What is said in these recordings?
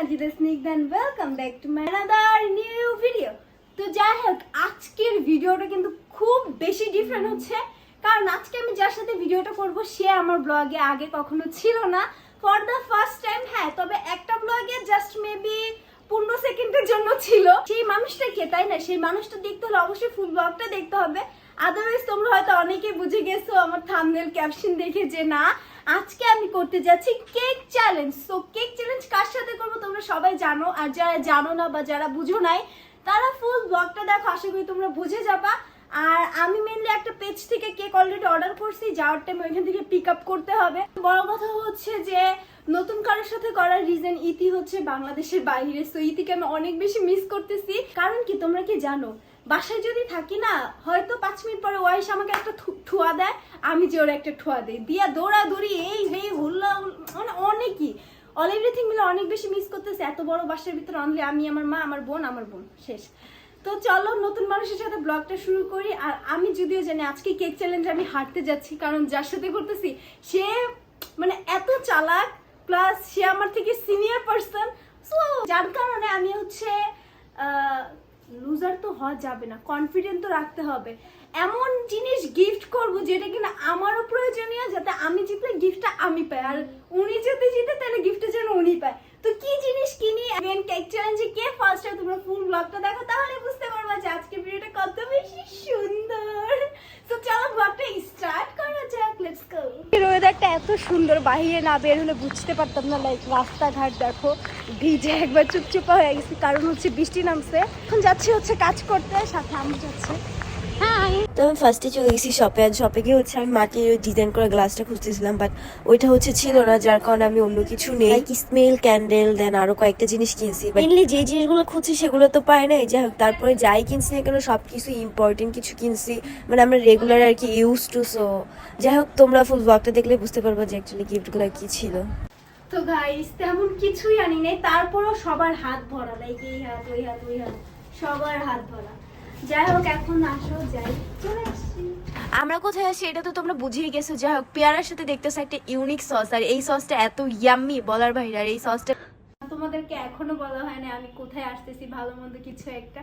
Sajida Snigdha and welcome back to my another new video তো যাই হোক আজকের ভিডিওটা কিন্তু খুব বেশি ডিফারেন্ট হচ্ছে। কারণ আজকে আমি যার সাথে ভিডিওটা করব সে আমার ব্লগে আগে কখনো ছিল না। ফর দ্য ফার্স্ট টাইম হ্যাঁ তবে একটা ব্লগে জাস্ট মেবি পনেরো সেকেন্ডের জন্য ছিল। সেই মানুষটা কে তাই না? সেই মানুষটা দেখতে হলে অবশ্যই ফুল ব্লগটা দেখতে হবে। আদারওয়াইজ তোমরা হয়তো অনেকেই বুঝে গেছো আমার থামনেল ক্যাপশন দেখে যে না আজকে আমি করতে যাচ্ছি cake challenge. So cake challenge কার সাথে করব তোমরা সবাই জানো, আর যারা জানো না বা যারা বুঝো নাই, তারা ফুল ব্লগটা দেখো, আশা করি তোমরা বুঝে যাবা। আর আমি মেনলি একটা পেজ থেকে কেক অলরেডি অর্ডার করছি, যাওয়ার টাইম ওইখান থেকে পিক আপ করতে হবে। বড় কথা হচ্ছে যে, নতুন কারোর সাথে করার রিজন ইতি হচ্ছে বাংলাদেশের বাইরে। সো ইতিকে আমি অনেক বেশি মিস করতেছি। কারণ কি, তোমরা কি জানো বাসায় যদি থাকি না, হয়তো পাঁচ মিনিট পরে ওয়াইস আমাকে একটা ঠুয়া দেয়, আমি যে ওর একটা ঠুয়া দিই। দিয়া দৌড়াদৌড়ি, এই এই হুল্লা মানে অনেকই। অল এভরিথিং মিলে অনেক বেশি মিস করতেছে, এত বড় বাসার ভিতরে অনলি আমি, আমার মা, আমার বোন আমার বোন, শেষ। তো চলো, নতুন মানুষের সাথে ব্লগটা শুরু করি, আর আমি যদিও জানি আজকে কেক চ্যালেঞ্জ আমি হারতে যাচ্ছি, কারণ যার সাথে করতেছি, সে মানে এত চালাক প্লাস সে আমার থেকে সিনিয়র পার্সন সো যার কারণে আমি হচ্ছে লুজার তো হওয়া যাবে না কনফিডেন্ট তো রাখতে হবে। এমন জিনিস গিফট করব যেটা কিনা আমারও প্রয়োজনীয়, যাতে আমি জিতলে গিফটটা আমি পাই। আর উনি যদি জিতে তাহলে গিফটটা যেন উনি পায় তো কি জিনিস কিনি ইভেন কেক চ্যালেঞ্জে কে ফার্স্ট হয় তোমরা ফুল ব্লগটা দেখো তাহলে বুঝতে পারবা যে আজকে ভিডিওটা কত বেশি সুন্দর তো চলো ব্লগটা স্টার্ট করা যাক লেটস গো ওয়েদারটা এত সুন্দর, বাহিরে না বের হলে বুঝতে পারতাম না লাইক রাস্তাঘাট দেখো, ভিজে একবার চুপচুপা হয়ে গেছি। কারণ হচ্ছে বৃষ্টি নামছে। এখন যাচ্ছি হচ্ছে কাজ করতে, সাথে আমি যাচ্ছে। তো আমি ফার্স্টে চলে গেছি শপে আর শপে গিয়ে হচ্ছে আমি মাটির ডিজাইন করা গ্লাসটা খুঁজতেছিলাম বাট ওইটা হচ্ছে ছিল না যার কারণে আমি অন্য কিছু নেই। স্মেল ক্যান্ডেল দেন আরও কয়েকটা জিনিস কিনছি মেনলি যে জিনিসগুলো খুঁজছি সেগুলো তো পাই নাই যাই হোক তারপরে যাই কিনছি না কেন সব কিছু ইম্পর্টেন্ট কিছু কিনছি। মানে আমরা রেগুলার আর কি ইউজ টু সো যাই হোক তোমরা ফুল ব্লগটা দেখলে বুঝতে পারব যে অ্যাকচুয়ালি গিফটগুলো কি ছিল। তো গাইস তেমন কিছুই আনি নাই তারপরও সবার হাত ভরা লাইক এই হাত ওই হাত ওই হাত সবার হাত ভরা। যাই হোক এখন আসো যাই। চলে আসছি। আমরা কোথায় আছি? এটা তো তোমরা বুঝেই গেছো। যাই হোক পেয়ারার সাথে দেখতেছো একটা ইউনিক সস আর এই সসটা এত ইয়াম্মি বলার বাইরে আর এই সসটা তোমাদেরকে এখনও বলা হয় না আমি কোথায় আসতেছি ভালো মন্দ কিছু একটা।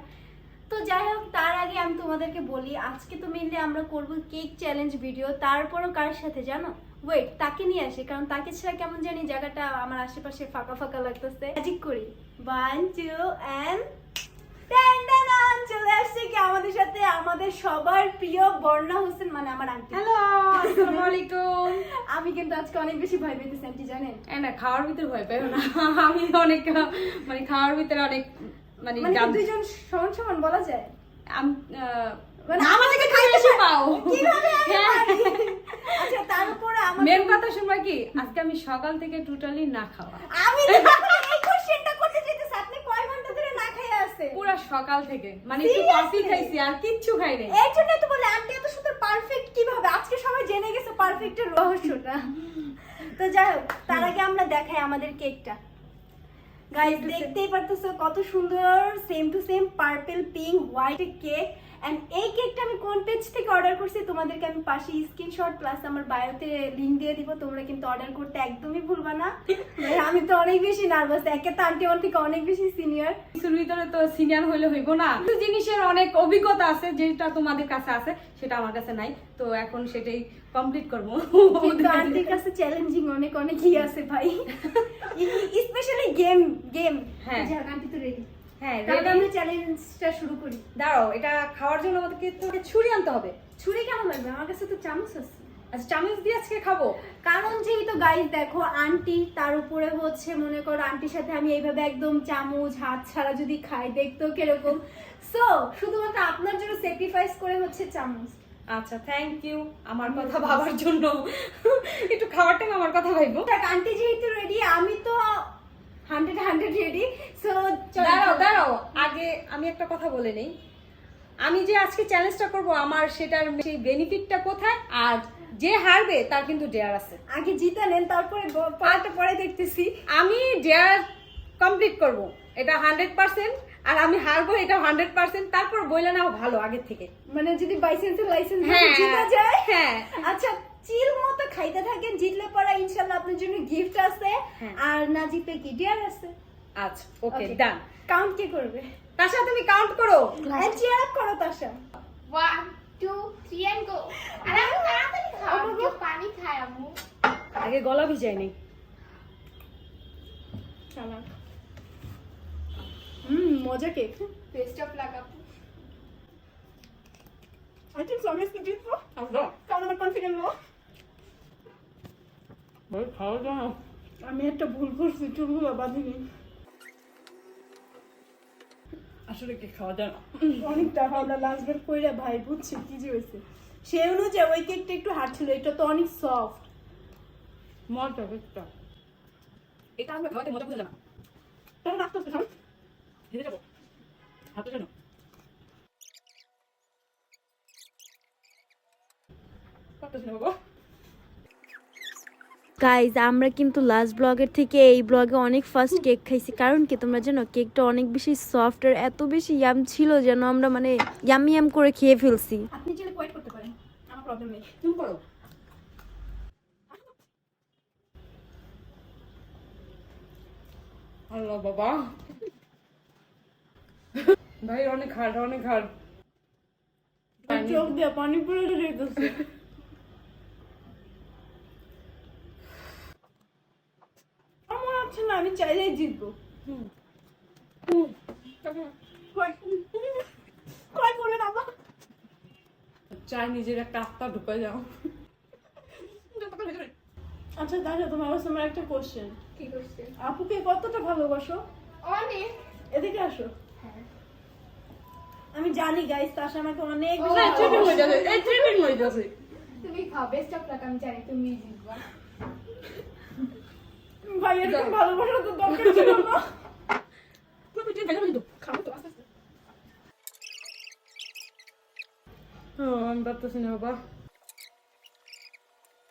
তো যাই হোক তার আগে আমি তোমাদেরকে বলি আজকে তো মেনলি আমরা করব কেক চ্যালেঞ্জ ভিডিও তারপরও কার সাথে জানো? ওয়েট তাকে নিয়ে আসি কারণ তাকে ছাড়া কেমন জানি জায়গাটা আমার আশেপাশে ফাঁকা ফাঁকা লাগতেছে। ম্যাজিক করি। ওয়ান টু অ্যান্ড চলে আসছে কি আমাদের সাথে আমাদের সবার প্রিয় বর্ণা হোসেন মানে আমার আন্টি হ্যালো আসসালামু আলাইকুম। আমি কিন্তু আজকে অনেক বেশি ভয় পেতেছি আন্টি জানেন? না খাওয়ার ভিতরে ভয় পাই না। আমি অনেক মানে খাওয়ার ভিতরে অনেক মানে মানে কি সমান সমান বলা যায়? আম- মানে আমার থেকে খাই বেশি পাও। কীভাবে আমি হ্যাঁ। আচ্ছা তার উপরে আমার মেন কথা শুনবা কি আজকে আমি সকাল থেকে টোটালি না খাওয়া। আমি এই কোশ্চেনটা করতে চাইতেছি আপনি কয় ঘণ্টা ধরে না পুরো সকাল থেকে। মানে একটু কফি খাইছি আর কিচ্ছু খাই নাই। এই জন্য তো বলে আন্টি এত সুন্দর পারফেক্ট কীভাবে? আজকে সবাই জেনে গেছে পারফেক্টের রহস্যটা। তো যাই হোক তার আগে আমরা দেখাই আমাদের কেকটা গাইস দেখতেই পারতেছো কত সুন্দর same to same purple pink white cake এই কেকটা আমি কোন পেজ থেকে অর্ডার করছি তোমাদেরকে আমি পাশে স্ক্রিনশট প্লাস আমার বায়োতে দিয়ে দিব তোমরা কিন্তু অর্ডার করতে একদমই ভুলবা না। আমি তো অনেক বেশি নার্ভাস একে তো আন্টি আমার থেকে অনেক বেশি সিনিয়র কিছুর ভিতরে তো সিনিয়র হইলে হইব না। কিছু জিনিসের অনেক অভিজ্ঞতা আছে যেটা তোমাদের কাছে আছে সেটা আমার কাছে নাই। তো এখন সেটাই কমপ্লিট করব। কিন্তু আন্টির কাছে চ্যালেঞ্জিং অনেক অনেকই আছে ভাই। স্পেশালি গেম গেম হ্যাঁ। আন্টি তো রেডি হ্যাঁ তাহলে আমরা চ্যালেঞ্জটা শুরু করি। দাঁড়াও এটা খাওয়ার জন্য আমাদেরকে তোকে ছুরি আনতে হবে। ছুরি কেন লাগবে? আমার কাছে তো চামচ আছে। আচ্ছা চামচ দিয়ে আজকে খাব। কারণ যেহেতু গাইস দেখো আন্টি তার উপরে হচ্ছে মনে করো আন্টির সাথে আমি এইভাবে একদম চামচ হাত ছাড়া যদি খাই দেখতেও কীরকম। সো শুধুমাত্র আপনার জন্য স্যাক্রিফাইস করে হচ্ছে চামচ। আচ্ছা থ্যাংক ইউ আমার কথা ভাবার জন্য। একটু খাওয়ার টাইম আমার কথা ভাইবো। দেখ আন্টি যেহেতু রেডি আমি তো হান্ড্রেড হান্ড্রেড রেডি সো দাঁড়াও আগে আমি একটা কথা বলে নেই। আমি যে আজকে চ্যালেঞ্জটা করব আমার সেটার সেই বেনিফিটটা কোথায় আর যে হারবে তার কিন্তু ডেয়ার আছে। আগে জিতে নেন তারপরে পাটা পরে দেখতেছি। আমি ডেয়ার কমপ্লিট করব এটা হান্ড্রেড পার্সেন্ট আর আমি হারবো এটা হান্ড্রেড পার্সেন্ট তারপর বইলে নাও ভালো আগের থেকে। মানে যদি বাইসেন্সের লাইসেন্স হ্যাঁ, জিতা যায়? হ্যাঁ। আচ্ছা চিল মতো খাইতে থাকেন জিতলে পরে ইনশাল্লাহ আপনার জন্য গিফট আছে। হ্যাঁ। আর না জিতে কি ডেয়ার আছে? আচ্ছা ওকে ডান কাউন্ট কে করবে? তাশা তুমি কাউন্ট করো। এন্ড চিয়ার আপ করো Tasha one two three and go আরে আম্মু তাড়াতাড়ি খাও কেউ পানি খায় আম্মু। আগে গলা ভিজাই নেই। চালাক হুম মজা কেক বেস্ট অফ লাক আপু আমি কারণ আমার কনফিডেন্ট লো ভাই খাওয়া দাও। আমি একটা ভুল করছি চুলগুলো বাঁধিনি। আসলে কি খাওয়া যায় না? অনেক টাকা আমরা লাস্ট বার কইরা ভাই বুঝছি কি যে হয়েছে। সে অনুযায়ী ওই কেকটা একটু হার্ড ছিল এটা তো অনেক সফট মজা কেকটা এটা আমরা খাওয়াতে মজা বুঝে না। তখন আস্তে আস্তে খাও। হেরে যাব। হাতে জানো পারতেছি না বাবা। গাইজ আমরা কিন্তু লাস্ট ব্লগের থেকে এই ব্লগে অনেক ফার্স্ট কেক খাইছি। কারণ কি তোমরা জানো কেকটা অনেক বেশি সফট আর এত বেশি ইয়াম ছিল যেন আমরা মানে ইয়াম ইয়াম করে খেয়ে ফেলছি। আপনি চাইলে কোয়েট করতে পারেন আমার প্রবলেম নেই। তুমি করো। আল্লাহ বাবা। ভাই অনেক হার্ড অনেক হার্ড চোখ দিয়ে পানি পড়ে যেতেছে আছে না আমি চাইলেই জিতবো। চাই নিজের একটা আত্মা ঢুকে যাও আচ্ছা দাদা তোমার কাছে আমার একটা কোশ্চেন কি আপুকে কতটা ভালোবাসো? অনেক। এদিকে আসো। আমি জানি গাইস তার সাথে আমাকে অনেক হয়ে হয়ে তুমি খাও বেস্ট অফ লাক আমি জানি তুমি জিতবা। ভাই এরকম ভালোবাসা তো দরকার ছিল না। খাব তো আস্তে আস্তে। আমি পারতেছি না বাবা।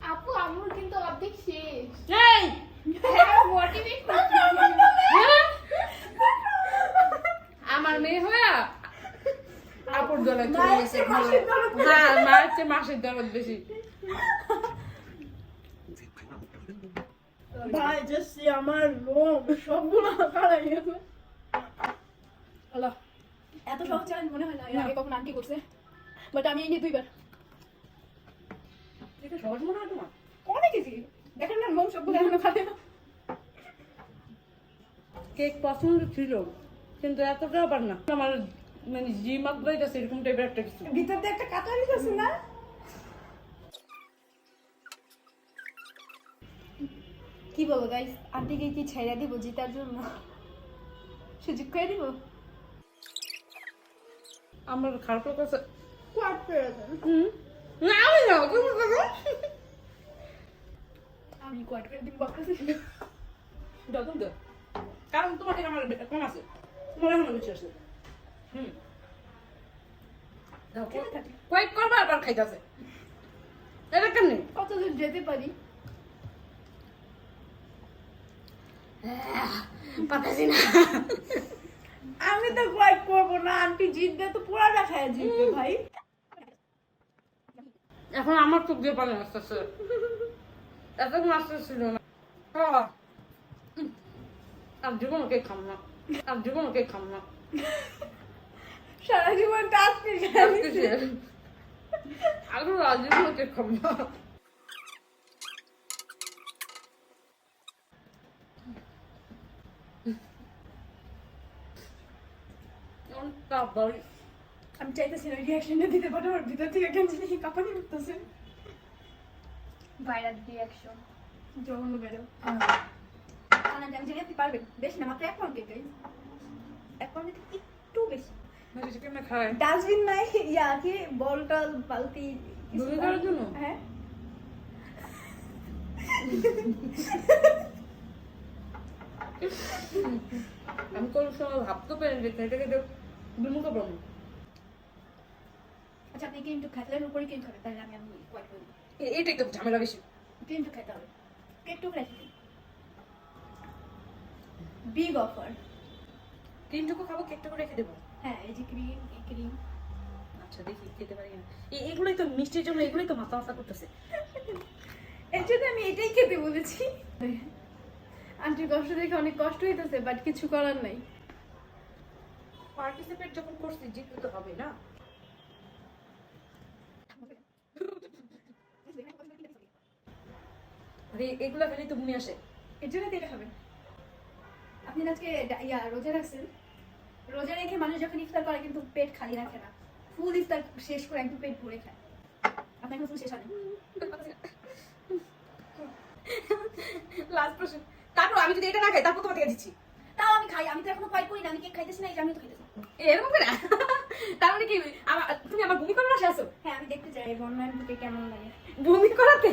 আপু আম্মুর কিন্তু অর্ধেক শেষ। এই! মোটিভেট হ্যাঁ? আমার মেয়ে হয়ে আপুর দলে চলে গেছে মায়ের চেয়ে মাসের দরদ বেশি। ভাই জাস্ট আমার লোম সবগুলো গেছে। এত সহজ চ্যালেঞ্জ মনে হয় না এর আগে কখন আন্টি করছে। বাট আমি এই নিয়ে দুইবার। এটা সহজ মনে হয় তোমার? অনেক ইজি দেখেন না লোম সবগুলো এখনও কেক পছন্দ ছিল কিন্তু এতটাও পার না। আমার মানে জি মাত্রাই যাচ্ছে এরকম টাইপের একটা কিছু। ভিতর দিয়ে একটা কাটা আছে না? কি বলো গাইস আন্টিকে কি ছেড়ে দিব জিতার জন্য? সুযোগ করে দিব? আমার খারাপ কাছে না আমি না আমি কোয়ার্ট করে দিব কারণ তোমার থেকে আমার কম আছে। তোমার এখনও বেশি আছে। হুম। কয়েক করবার আবার খাইতেছে। এটা কেমনি? কতদূর যেতে পারি? পাতাছি না। আমি তো কোয়ার্ট করব না আন্টি জিতবে তো পুরা দেখায় জিতবে ভাই। এখন আমার চোখ দিয়ে পানি আসতেছে। এতক্ষণ আসতেছিল না। আর জীবন ওকে খাম না। আর জীবন ওকে খাম না। সারা জীবন কাজ করে আলু রাজীবন ওকে খাম না। বাড়ি। আমি চাইতেছি না রিয়াকশনটা দিতে পারো আমার ভিতর থেকে কেন জানি কাঁপানি উঠতেছে ভাইরাল রিয়াকশন জঘন্য বেরো আমি জানি আপনি পারবেন। বেশি না মাত্র এক পাউন্ড কেক এক পাউন্ড একটু বেশি। ডাস্টবিন নাই ইয়া কি বলটল বালতি জন্য? হ্যাঁ। আমি কোনো সময় ভাবতে পারি যে এটাকে বিমুখ পাবো আচ্ছা আপনি ক্রিম টু খাইলেন উপরে খাবেন তাহলে আমি আমি কোয়াইট করি। এটাই তো ঝামেলা বেশি। টু খাইতে হবে। কেক টু রাখি। বিগ অফার তিনটুকু খাব কেকটুকু রেখে দেবো? হ্যাঁ এই যে ক্রিম এই ক্রিম আচ্ছা দেখি খেতে পারি না এগুলোই তো মিষ্টির জন্য এগুলোই তো মাথা মাথা করতেছে। এর জন্য আমি এটাই খেতে বলেছি। আন্টির কষ্ট দেখে অনেক কষ্ট হইতেছে বাট কিছু করার নাই। পার্টিসিপেট যখন করছি, জিততে তো হবে না। এগুলা ফেলেই তো ভূমি আসে। এর জন্য এটা খাবেন আপনি আজকে ইয়া, রোজা রাখছেন? রোজা রেখে মানুষ যখন ইফতার করে, কিন্তু পেট খালি রাখে না। ফুল ইফতার শেষ করে একদম পেট ভরে খায়। আপনার কিন্তু শেষ হয়নি লাস্ট প্রশ্ন। তারপর আমি যদি এটা না খাই, তারপর তোমার থেকে দিচ্ছি। তাও আমি খাই, আমি তো এখনও কয়েক করি না, আমি কেক খাইতেছি না, এই আমি তো খাইতেছি। এরকম করে? তার মানে কি তুমি আমার ভূমি করার আসে আসো হ্যাঁ আমি দেখতে চাই বুকে কেমন লাগে? ভূমি করাতে?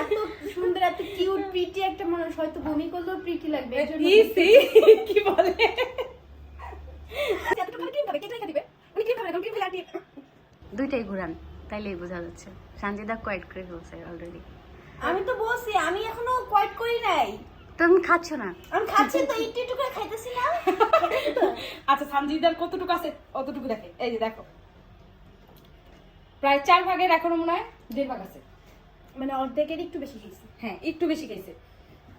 এত সুন্দর এত কিউট প্রিটি একটা মানুষ হয়তো বমি করলেও প্রিটি লাগবে কি বলে? দুইটাই ঘুরান তাইলেই বোঝা যাচ্ছে। সানজিদা কোয়াইট করে ফেলছে অলরেডি আমি তো বলছি আমি এখনও কোয়াইট করি নাই। তুমি খাচ্ছ না। আমি খাচ্ছি তো একটু একটু করে খাইতেছি না। আচ্ছা সানজিদার কতটুকু আছে? অতটুকু দেখে। এই যে দেখো। প্রায় চার ভাগের এখনও মনে হয় দেড় ভাগ আছে। মানে অর্ধেকের একটু বেশি খেয়েছি হ্যাঁ একটু বেশি খাইছে।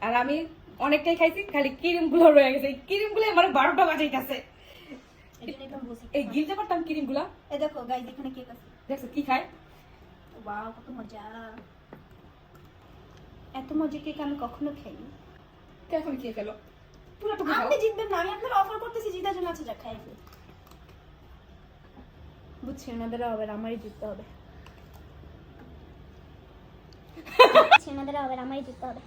আর আমি অনেকটাই খাইছি খালি ক্রিমগুলো রয়ে গেছে। ক্রিমগুলো আমার বারোটা একদম বসি এই গিলতে পারতাম ক্রিমগুলা এই দেখো গাইজ এখানে কেক আছে। দেখছ কি খায়? ওয়াও কত মজা। এত মজা কেক আমি কখনো খাইনি। এখন খেয়ে পুরোটুকু আপনি জিতবেন না আমি আপনার অফার করতেছি জিতার জন্য আচ্ছা যা খাই বুঝছি ওনাদেরও হবে আমারই জিততে হবে। সেনাদের হবে আমারই জিততে হবে।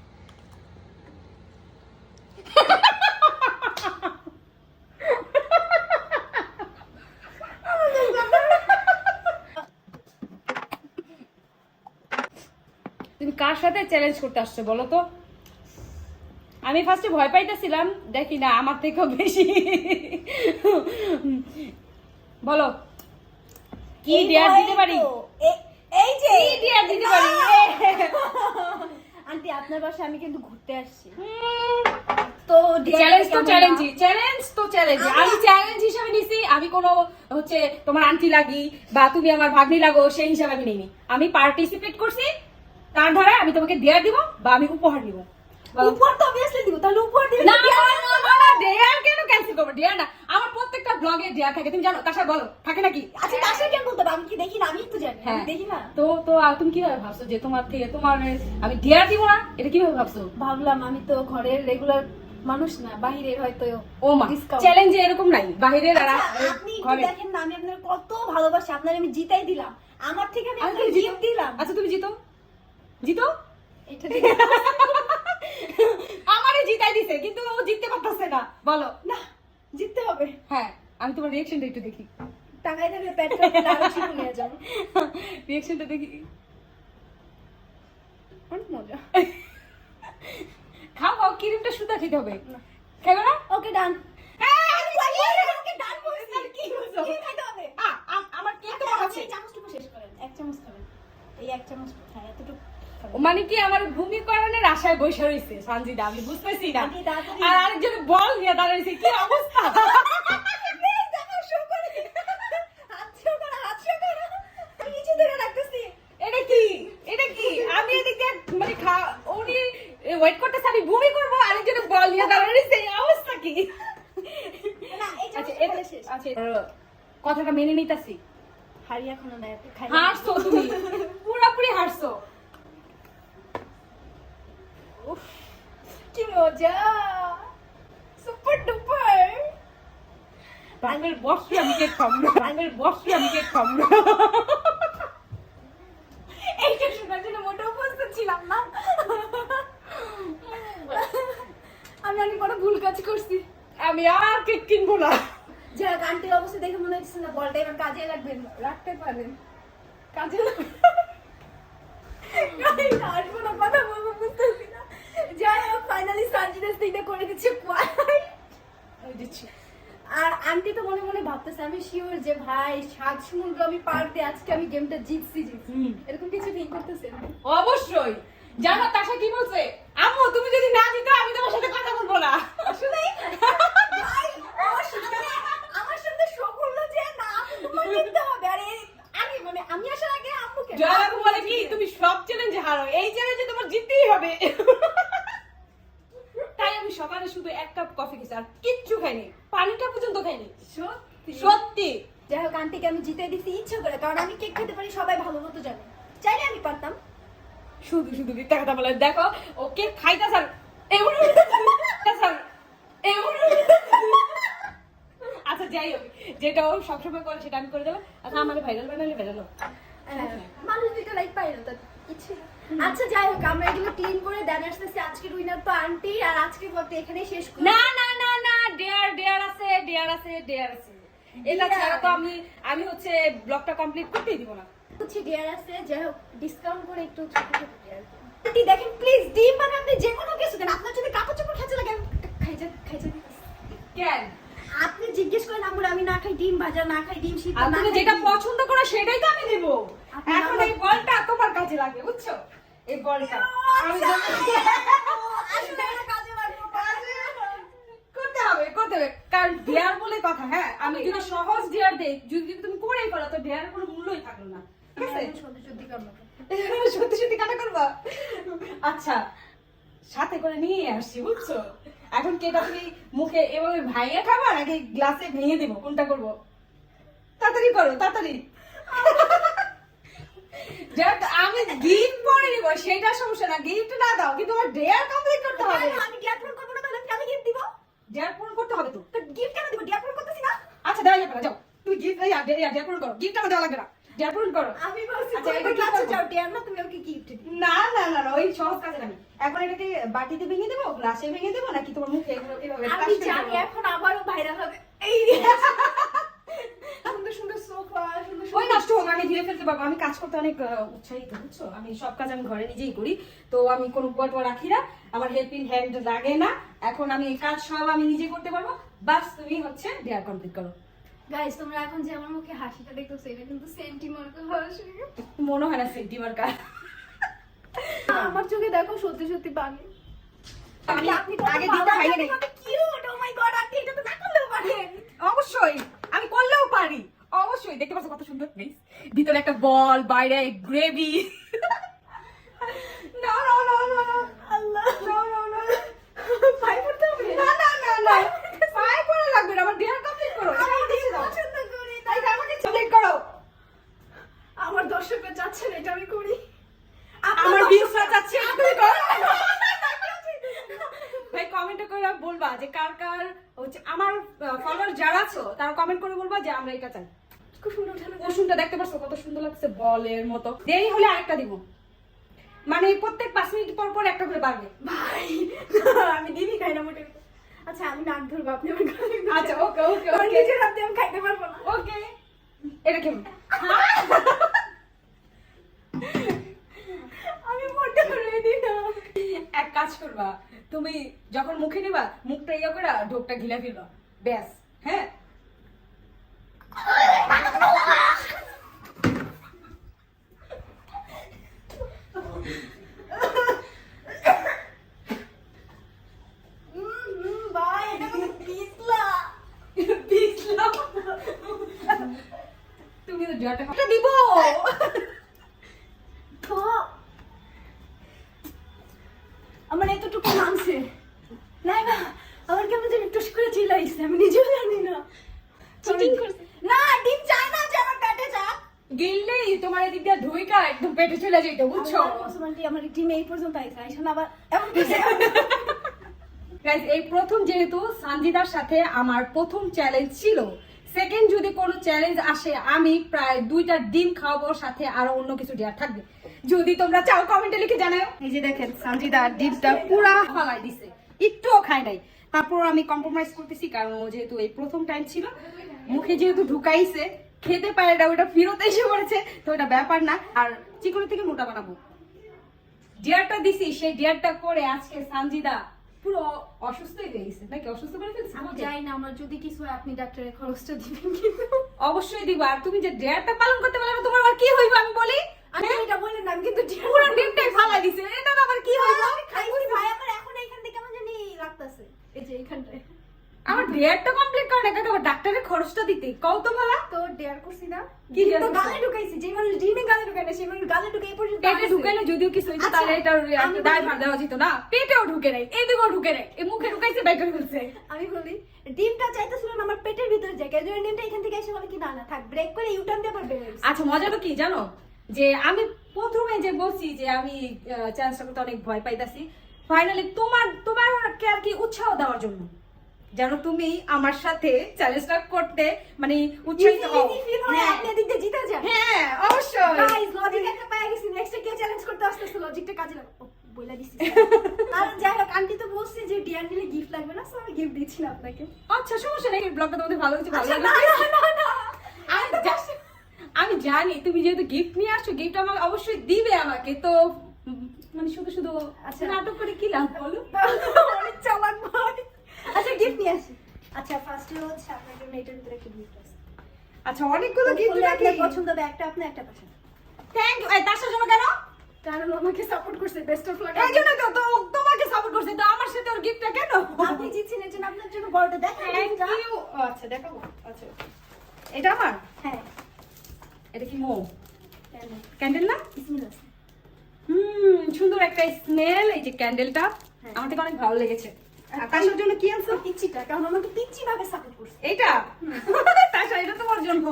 তুমি কার সাথে চ্যালেঞ্জ করতে আসছো বলো তো? আমি ফার্স্টে ভয় পাইতেছিলাম দেখি না আমার থেকেও বেশি। বলো কি ভয়েই দিতে পারি? এই যে কি দেয়ার দিতে পারি? আন্টি আপনার বাসায় আমি কিন্তু ঘুরতে আসছি। তো চ্যালেঞ্জ তো চ্যালেঞ্জ চ্যালেঞ্জ তো চ্যালেঞ্জ আমি চ্যালেঞ্জ হিসাবে নিছি আমি কোনো হচ্ছে তোমার আন্টি লাগি বা তুমি আমার ভাগ্নি লাগো সেই হিসাবে আমি নিইনি। আমি পার্টিসিপেট করছি তার ধারা আমি তোমাকে দেয়ার দিব বা আমি উপহার দিব বলো। তো অবভিয়াসলি দিব তাহলে উপহার দিবেন না না না, না না ডেয়ার কেন ক্যান্সেল করব ডেয়ার না। আমার প্রত্যেকটা ব্লগে ডেয়ার থাকে তুমি জানো তার বলো থাকে নাকি? আচ্ছা তার কেন বলতে আমি কি দেখি না? আমি তো জানি হ্যাঁ। দেখি না। তো তো তুমি কীভাবে ভাবছ যে তোমার থেকে তোমার আমি ডেয়ার দিব না? এটা কীভাবে ভাবছ? ভাবলাম আমি তো ঘরের রেগুলার মানুষ না বাহিরের হয়তো ও মা। চ্যালেঞ্জে এরকম নাই বাহিরের আর আচ্ছা, আপনি দেখেন না আমি আপনার কত ভালোবাসি আপনার আমি জিতাই দিলাম। আমার থেকে আমি জিত। দিলাম। আচ্ছা তুমি জিতো? জিতো? এটা জিতাই দিছে কিন্তু ও জিততে পারতেছে না। বলো। না জিততে হবে। হ্যাঁ আমি তোমার রিয়েকশনটা একটু দেখি। টাকায় থাকলে পেটটা আরও নিয়ে যাব রিয়েকশনটা দেখি। অনেক মজা। খাও খাও ক্রিমটা সুদা খেতে হবে। খাবে না? ওকে ডান আম- আমার কেক তো আচ্ছা, আছে। চামচটুকু শেষ করেন এক চামচ খাবেন। এই এক চামচ খায় এতটুকু। মানে কি আমার ভূমিকরণের আশায় বসে রয়েছে সঞ্জিদা আমি বুঝতেছি না। আর আরেকজন বল নিয়ে দাঁড়াইছে কি অবস্থা। এটা কি? এটা কি? আমি এদিকে মানে উনি ওয়েট করতেছে আমি ভূমি করব আরেকজন বল নিয়ে দাঁড়াইছে এই অবস্থা কি? আচ্ছা। আচ্ছা কথাটা মেনে নিতেছি। হাড়ি এখনও নাই, হারছো তুমি। পুরোপুরি হারছো। কি মজা সুপার ডুপার বাঙের বসে আমি কেক খাব না বসে আমি কেক খাব না এইটা শোনার জন্য মোটেও প্রস্তুত ছিলাম না। আমি অনেক বড় ভুল কাজ করছি। আমি আর কেক কিনবো না। যারা গানটির অবস্থা দেখে মনে হচ্ছে না বলটা এবার কাজে লাগবেন রাখতে পারেন। কাজে লাগবে আসব না কথা বলব বুঝতেছি না যাই হোক ফাইনালি সানজিদাস দিচ্ছি। আর আন্টি তো মনে মনে ভাবতেছে আমি শিওর যে ভাই সাত সমুদ্র আমি পার দিয়ে আজকে আমি গেমটা জিতছি জিতছি। এরকম কিছু ফিল করতেছে? অবশ্যই। জানো তাসা কি বলছে? আম্মু তুমি যদি না দিতো আমি তোমার সাথে কথা বলব না। আসলে আমার সামনে শো করল যে না তোমার জিততে হবে। আর আমি মানে আমি আসার আগে আম্মুকে জয়াবু বলে কি তুমি সব চ্যালেঞ্জে হারো এই চ্যালেঞ্জে তোমার জিততেই হবে। সকালে শুধু এক কাপ কফি খেয়েছি আর কিচ্ছু খাইনি। পানিটা পর্যন্ত খাইনি। সত্যি? সত্যি। যাই হোক আন্টিকে আমি জিতে দিছি ইচ্ছে করে কারণ আমি কেক খেতে পারি সবাই ভালো মতো জানে। চাইলে আমি পারতাম। শুধু শুধু মিথ্যা কথা বলে। দেখো ওকে খাইতে স্যার আচ্ছা যাই হোক যেটা ও সবসময় করে সেটা আমি করে দেবো। আচ্ছা আমাকে ভাইরাল বানালে ভাইরাল হ্যাঁ, মানুষ দুইটা লাইক পাই না তার ইচ্ছে। আচ্ছা যাই হোক আমরা এগুলো ক্লিন করে দেন আসতেছি। আজকের উইনার তো আন্টি আর আজকের ব্লগটা এখানেই শেষ করি। না না না না ডেয়ার ডেয়ার আছে ডেয়ার আছে ডেয়ার আছে। এটা ছাড়া তো আমি আমি হচ্ছে ব্লগটা কমপ্লিট করতেই দিব না। হচ্ছে ডিয়ার আছে যাই হোক ডিসকাউন্ট করে একটু ছোট ছোট ডিয়ার আন্টি দেখেন প্লিজ ডিম মানে আপনি যে কোনো কিছু দেন। আপনার যদি কাপড় চোপড় খেতে লাগে আমি খাইছে খাইছে কেন? আপনি জিজ্ঞেস করেন আমরা আমি না খাই ডিম ভাজা না খাই ডিম সিদ্ধ না তুমি যেটা পছন্দ করো সেটাই তো আমি দেব। এখন এই বলটা তোমার কাজে লাগে বুঝছ? এই বলটা। আমি আসলে এটা কাজে করতে হবে করতে হবে। কারণ ডেয়ার বলে কথা হ্যাঁ? আমি যদি সহজ ডেয়ার দেই যদি তুমি করেই ফেলো তো ডেয়ার কোনো মূল্যই থাকল না। ঠিক আছে? সত্যি সত্যি করব সত্যি সত্যি কাটা করবা? আচ্ছা সাথে করে নিয়ে আসছি বুঝছ? এখন কি এটা তুমি মুখে এভাবে ভাইয়ে খাবা নাকি গ্লাসে ভেঙে দেবো? কোনটা করব? তাড়াতাড়ি করো তাড়াতাড়ি। যাক, আমি গিফট পরে নিব সেটা সমস্যা না গিফট না দাও কিন্তু আমার ডেয়ার কমপ্লিট করতে হবে। আমি ডিয়ার পূরণ করব না তাহলে আমি গিফট দিব? ডেয়ার পূরণ করতে হবে তো। তো গিফট কেন দিব? ডিয়ার পূরণ করতেছি না? আচ্ছা যাবে যাও। তুমি গিফট ডেয়ার পূরণ করো। গিফট আমার দেওয়া লাগবে না। ডেয়ার পূরণ করো। আমি বলছি আচ্ছা, আচ্ছা এটা কি ডিয়ার না তুমি ওকে গিফট না না না ওই আমি এখন এটাকে বাটিতে ভেঙে দেবো? গ্লাসে ভেঙে দেবো? নাকি তোমার মুখে এভাবে আমি জানি এখন আবারও ভাইরাল হবে। এই সুন্দর সুন্দর সোফা ওই নষ্ট হোক আমি ধুয়ে ফেলতে পারব। আমি কাজ করতে অনেক উৎসাহিত বুঝছ? আমি সব কাজ আমি ঘরে নিজেই করি। তো আমি কোনো বুয়া রাখি না। আমার হেল্পিং হ্যান্ড লাগে না। এখন আমি এই কাজ সব আমি নিজে করতে পারব। বাস তুমি হচ্ছে ডেয়ার কমপ্লিট করো। গাইস তোমরা এখন যে আমার মুখে হাসিটা দেখতেছো এটা কিন্তু সেন্টিমার্কাল হাসি মনে হয় না সেন্টি মার্কা আমার চোখে দেখো সত্যি সত্যি পানি আমি আপনি আগে দিতে খাইয়ে নেই। কিউট ও মাই গড আপনি এটা তো না করলেও পারেন অবশ্যই আমি করলেও পারি। অবশ্যই দেখতে পাচ্ছ কত সুন্দর? ভিতরে একটা বল বাইরে গ্রেভি না না না না না আল্লাহ না না না পাই পড়তে হবে না না না না পায়ে পড়া লাগবে না আমার ডিয়ার কমপ্লিট করো আমি এটা দিছে দাও পছন্দ করি তাই তাই আমাকে কমপ্লিট করো আমার দর্শকরা চাচ্ছেন এটা আমি করি আমার ভিউসরা চাচ্ছে তুমি করো ভাই কমেন্টে করে বলবা যে কার কার হচ্ছে আমার ফলোয়ার যারা আছো তারা কমেন্ট করে বলবা যে আমরা এটা চাই খুব সুন্দর উঠানো কুসুমটা দেখতে পাচ্ছ কত সুন্দর লাগছে বলের মতো। দেরি হলে আরেকটা দিব। মানে প্রত্যেক পাঁচ মিনিট পর পর একটা করে বাড়বে। ভাই আমি দিবি খাই না মোটে। আচ্ছা আমি নাক ধরবো আপনি গালে। আচ্ছা ওকে ওকে ওকে। নিজের হাতে আমি খাইতে পারব না। ওকে এটা কেমন আমি মোটে রেডি না। এক কাজ করবা তুমি যখন মুখে নিবা মুখটা ইয়ে করে ঢোকটা ঘিলা ফেলবা। ব্যাস হ্যাঁ হুম, হুম, ভাই এটা কোনো পিছলা পিছলাম। তুমি তো জয়টা একটা দিব তো আমার এতটুকু নামছে না না আমার কেমন যেন টুস করে চিল্লাইছে আমি নিজেও জানি না Cheating করছে। না ডিম চাই না যে আমার পেটে যা গিললেই তোমার এদিক দিয়ে ধুইকা একদম পেটে চলে যেত বুঝছ মুসলমানটি আমার টিম এই পর্যন্ত আইসা আবার এমন Guys, এই প্রথম যেহেতু সানজিদার সাথে আমার প্রথম চ্যালেঞ্জ ছিল সেকেন্ড যদি কোনো চ্যালেঞ্জ আসে আমি প্রায় দুইটা ডিম খাওয়াবো সাথে আরও অন্য কিছু দেওয়ার থাকবে। যদি তোমরা চাও কমেন্টে লিখে জানাও। এই যে দেখেন সানজিদা ডিমটা পুরা ফালাই দিছে। একটুও খায় নাই। তারপর আমি কম্প্রোমাইজ করতেছি কারণ ও যেহেতু এই প্রথম টাইম ছিল মুখে যেহেতু ঢুকাইছে খেতে পারে না ওটা ফেরত এসে পড়েছে তো ওটা ব্যাপার না। আর চিকন থেকে মোটা বানাবো। ডিয়ারটা দিছি সেই ডিয়ারটা করে আজকে সানজিদা পুরো অসুস্থই হয়ে গেছে। নাকি অসুস্থ করে ফেলছে? আমি? জানি না আমার যদি কিছু হয় আপনি ডাক্তারের খরচটা দিবেন কিন্তু। অবশ্যই দিব। আর তুমি যে ডিয়ারটা পালন করতে পারলে তোমার আবার কি হইব আমি বলি? আমি এটা বললেন না, কিন্তু পুরো ডিমটাই ফালা দিছে। এটা আবার কি হইব? খাইছি ভাই আমার এখন এইখান থেকে কেমন জানি লাগতাছে। এই যে এইখানটায়। আমার ডেয়ারটা কমপ্লিট করে না কাকা ডাক্তারের খরচটা দিতে? কও তো ভালা তো ডেয়ার করছি না। কি কি dare তো করছি? গালে ঢুকাইছি যে মানুষ ডিমে গালে ঢুকায় না সেই মানুষ গালে ঢুকে এই পর্যন্ত পেটে যদিও কিছু আচ্ছা, তাহলে এটা দায় দেওয়া যেত না। পেটেও ঢুকে নেই ঢুকে নেই এই মুখে ঢুকাইছে বাইরে ফেলছে আমি বলি ডিমটা চাইতেছিল না আমার পেটের ভিতরে যায় কেন ডিমটা এখান থেকে এসে বলে কি না না থাক ব্রেক করে ইউটার্ন দিয়ে আবার বেরোয় আচ্ছা মজা তো কি জানো? যে আমি প্রথমে যে বলছি যে আমি চ্যালেঞ্জটা করতে অনেক ভয় পাইতাছি ফাইনালি তোমার তোমার আর কি উৎসাহ দেওয়ার জন্য। যেন তুমি আমার সাথে চ্যালেঞ্জটা করতে মানে উৎসাহিত হও। হ্যাঁ। জিতে যান। হ্যাঁ অবশ্যই। গাইস লজিক একটা পেয়ে গেছি। নেক্সট কে চ্যালেঞ্জ করতে আসতেছে লজিকটা কাজে লাগাও বইলা দিছি। আর যাই হোক আন্টি তো বলছে যে ডিয়ার নিলে গিফট লাগবে না সো আমি গিফট দিচ্ছি না আপনাকে। আচ্ছা সমস্যা নেই ব্লগটা তোমাদের ভালো হয়েছে ভালো আচ্ছা, লাগল। না না না আমি আমি জানি তুমি যেহেতু গিফট নিয়ে আসছো গিফট আমাকে অবশ্যই দিবে আমাকে তো মানে শুধু শুধু আচ্ছা। নাটক করে কি লাভ বলো? অনেক চালাক ভাই। আচ্ছা গিফট নিয়ে আসি। আচ্ছা ফার্স্টে হচ্ছে আপনার জন্য এটার ভিতরে একটা গিফট আছে। আচ্ছা অনেকগুলো গিফট নাকি পছন্দ হবে একটা আপনি একটা পছন্দ। থ্যাংক ইউ তার সাথে কেন? কারণ আমাকে সাপোর্ট করছে বেস্ট অফ লাক এই জন্য তো তো তোমাকে সাপোর্ট করছে তো আমার সাথে ওর গিফটটা কেন? আপনি জিতছেন এর জন্য আপনার জন্য বড়টা দেখেন থ্যাংক ইউ আচ্ছা দেখাবো আচ্ছা এটা আমার? হ্যাঁ। এটা কি মো? ক্যান্ডেল না? বিসমিল্লাহ। হুম সুন্দর একটা স্মেল এই যে ক্যান্ডেলটা। আমার থেকে অনেক ভালো লেগেছে। আর জন্য কি আনছো? পিচ্চিটা কারণ আমাকে পিচ্চি ভাবে সাপোর্ট করছে এটা তাশা এটা তোমার জন্য।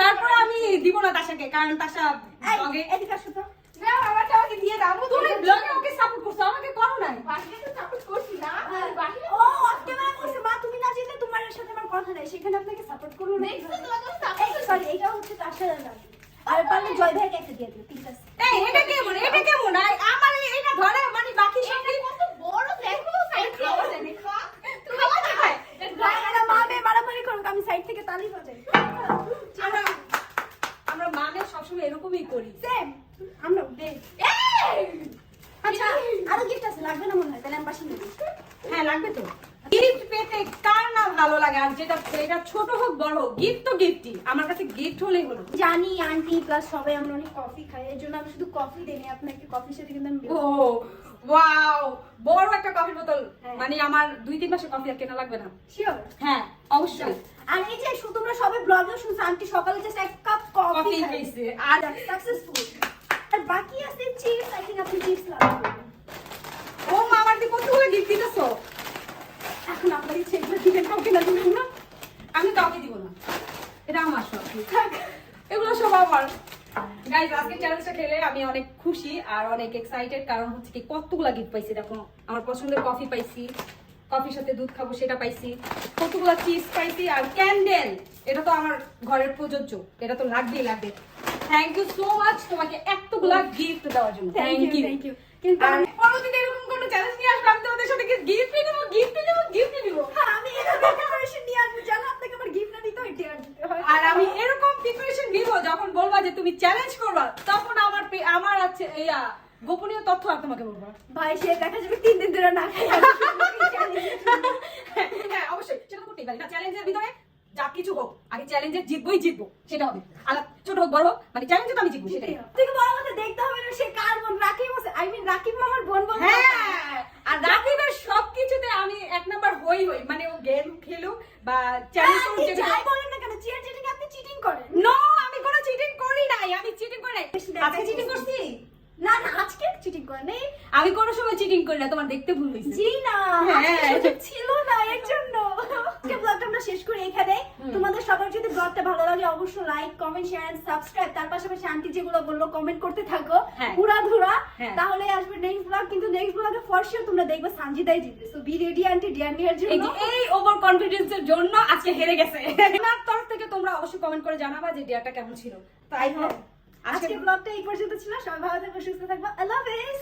তারপর আমি দিব না তাশাকে কারণ তাশা ব্লগে এদিকে আসো তো। না আমারটা আমাকে দিয়ে দাও। তুমি ব্লগে ওকে সাপোর্ট করছ আমাকে করো নাই। বাহিরে তো সাপোর্ট করছি না। বাহিরে ও ক্যামেরা করছে। মা তুমি না জিতলে তোমার সাথে আমার কথা নাই সেখানে আপনাকে সাপোর্ট করব না। Next তোমাকে support সরি এটা হচ্ছে তার না আর পারলে জয় ভাইকে একটা দিয়ে দিও ঠিক আছে এই এটা কেমন? এটা কেমন? আমার এটা ধরে মানে বাকি সব আমি সাইড থেকে তালি বাজাই। আমরা মানে সবসময় এরকমই করি। সেম আমরা আচ্ছা আরও গিফট আছে লাগবে না মনে হয়? তাহলে আমি বাসি হ্যাঁ লাগবে তো। গিফট পেতে কার না ভালো লাগে? আর যেটা এটা ছোট হোক বড় হোক গিফট তো গিফটই আমার কাছে গিফট হলেই হলো। জানি আন্টি প্লাস সবাই আমরা অনেক কফি খাই। এর জন্য আমি শুধু কফি দেনি আপনাকে কফির সাথে কিন্তু আমি ও ওয়াও বড় একটা কফির বোতল হ্যাঁ। মানে আমার দুই তিন মাসের কফি আর কেনা লাগবে না। শিওর হ্যাঁ অবশ্যই। আর এই যে তোমরা সবাই ব্লগে শুনছো আন্টি সকালে জাস্ট এক কাপ কফি খাইছে আর সাকসেসফুল আর বাকি আছে চিপস আই থিং আপনি চিপস লাগবে ও মামার দি কতগুলো গিফট দিতেছো। এখন আপনার ইচ্ছে এগুলো দিবেন কাউকে না দিবেন না। আমি কাউকে দিব না। এটা আমার সব এগুলো সব আমার। গাইজ আজকে চ্যালেঞ্জটা খেলে আমি অনেক খুশি আর অনেক এক্সাইটেড কারণ হচ্ছে কি কতগুলা গিফট পাইছি দেখো। আমার পছন্দের কফি পাইছি কফির সাথে দুধ খাব সেটা পাইছি কতগুলা চিপস পাইছি আর ক্যান্ডেল এটা তো আমার ঘরের প্রযোজ্য এটা তো লাগবেই লাগবে। থ্যাংক ইউ সো মাচ তোমাকে এতগুলা গিফট দেওয়ার জন্য। থ্যাংক ইউ থ্যাংক ইউ কিন্তু আমি- পরবর্তীতে এরকম কোনো চ্যালেঞ্জ নিয়ে আসবে আমি তোমাদের সাথে গিফট নেব গিফট নেব গিফট নেব। হ্যাঁ, আমি এরকম প্রিপারেশন নিয়ে আসব জানো? আর আমি এরকম প্রিপারেশন নিব যখন বলবা যে তুমি চ্যালেঞ্জ করবা তখন আমার আমার আছে ইয়া গোপনীয় তথ্য আর তোমাকে বলব। ভাই সে দেখা যাবে তিন দিন ধরে না খাই হ্যাঁ অবশ্যই সেটা করতেই পারি। না চ্যালেঞ্জের ভিতরে যা কিছু হোক আগে চ্যালেঞ্জে জিতবই জিতবো সেটা হবে। ছোট হোক বড় হোক মানে চ্যালেঞ্জে তো আমি জিতবো সেটাই। থেকে বড় কথা দেখতে হবে না সে কার বোন? রাকিব আছে আই মিন রাকিব মামার বোন বলব হ্যাঁ আর রাকিবের সবকিছুতে আমি এক নাম্বার হই হই মানে ও গেম খেলুক বা চ্যালেঞ্জ করুক যেটা- যাই বলেন না কেন চেয়ার যেটাকে আপনি চিটিং করেন। নো আমি কোনো চিটিং করি নাই আমি চিটিং করি নাই। আজকে চিটিং করছি? না না আজকে চিটিং করেন। এই আমি কোনো সময় চিটিং করি না তোমার দেখতে ভুল হয়েছে। জি না হ্যাঁ। ছিল না এর জন্য। আমরা শেষ করি এখানে। তোমাদের সবার যদি ব্লগটা ভালো লাগে অবশ্যই like comment share and subscribe তার পাশাপাশি আন্টি যেগুলো বলল কমেন্ট করতে থাকো। হ্যাঁ। পুরা ধুরা হ্যাঁ। তাহলে আসবে নেক্সট ব্লগ কিন্তু নেক্সট ব্লগে ফর শিওর তোমরা দেখবে সানজিদাই জিতবে so be ready aunty dear near জন্য। এই ওভার কনফিডেন্সের জন্য আজকে হেরে গেছে। আমার তরফ থেকে তোমরা অবশ্যই কমেন্ট করে জানাবা যে ডিয়ারটা কেমন ছিল। তাই হোক আজকে ব্লগটা এই পর্যন্ত ছিল। সবাই ভালো থাকবে সুস্থ থাকবে আল্লাহ হাফেজ